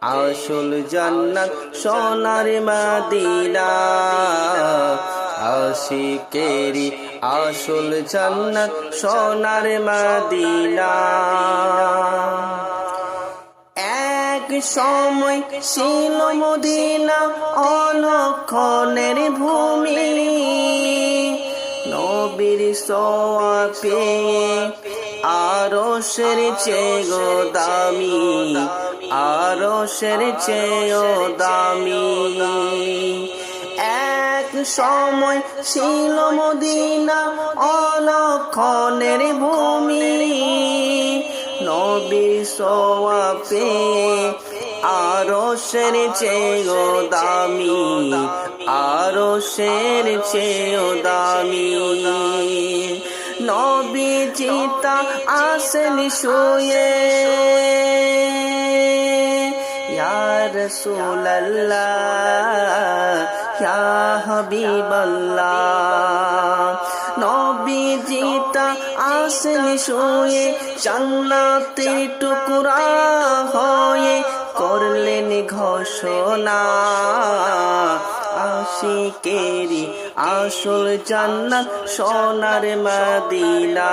আসল জান্নাত, সোনার মদিনা। আশিকেরি আসল জান্নাত, সোনার মদিনা। এক সময় ছিল মদিনা অলক্ষণের ভূমি। নবীর সোয়া পেয়ে আরও সের চেগো দামি। আরও সের চেয়েও দামি। এক সময় ছিল মদিনা অলক্ষণের ভূমি। নবী সোয়া পেয়ে আরও সের চেয়েও দামি। আরও সের চেয়েও দামি। নবী চিতা আসেনি শুয়ে। ইয়া রাসূলুল্লাহ, ইয়া হাবিবাল্লাহ। নবী জিতা আসেন শুয়ে, জান্নাতের টুকরা হয়ে করলেন ঘোষণা। আশিকেরি আসল জান্নাত সোনার মদিনা।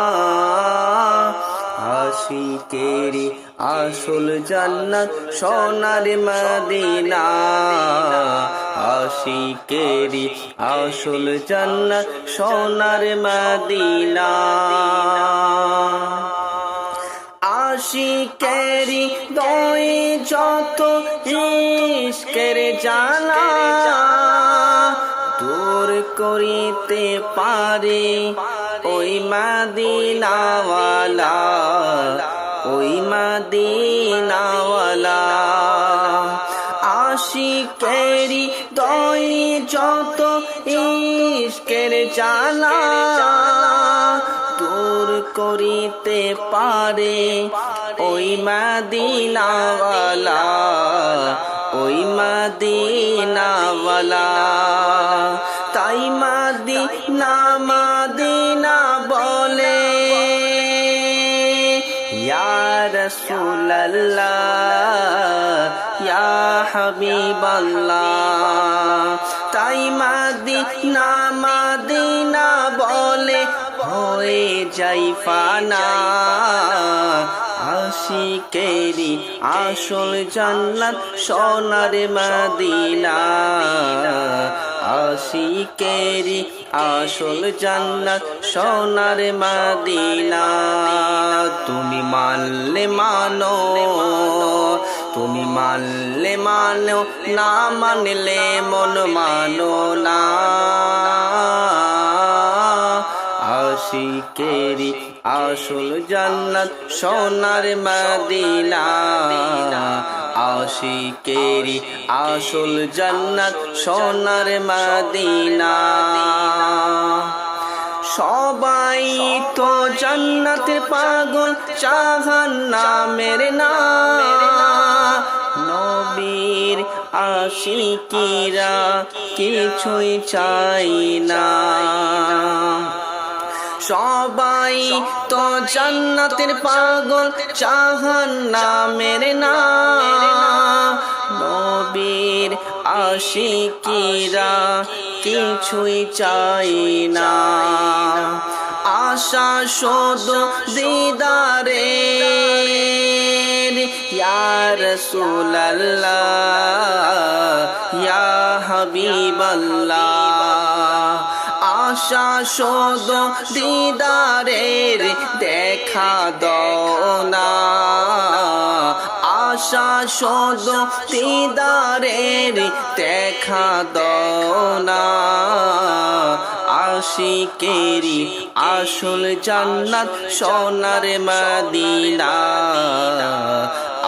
আশিকেরি আসল জান্নাত, সোনার মদিনা। আশিকেরি আসল জান্নাত, সোনার মদিনা। আশিকেরি দই যত ইশকের দূর করিতে পারে। ওই মাদিনাওয়ালা ওই মাদিনাওয়ালা। আশিকেরি দই যত ইশকের চালা দূর করিতে পারে। ওই মাদিনাওয়ালা ওই মাদিনাওয়ালা। মাদিনা মাদিনা বলে রাসূলুল্লাহ, ইয়া হাবিবাল্লাহ। তাই মাদিনা মাদিনা বলে হয়ে যাই ফানা আশিকেরি আসল জান্নাত সোনার মদিনা। আশিকেরি, আসল জান্নাত, সোনার মাদিনা। তুমি মানলে মানো, তুমি মানলে মানো, না মানলে মন মানো না। আশিকেরি আসল জান্নাত, সোনার মদিনা। আশিকেরি আসল জান্নাত, সোনার মদিনা। সবাই তো জান্নাতের পাগল চাহান নামের না। নবীর আশিকিরা কিছুই চাই না। সবাই তো জান্নাতের পাগল চাহান নামের না। নবীর আশিকিরা কিছুই চাই না। আশা শোধ দিদারে ইয়া রাসূলাল্লাহ। শোধ দিদারের দেখা দাও না। আশা শোধ দিদারের দেখা দাও না। আশিকেরি আসল জান্নাত সোনার মদিনা।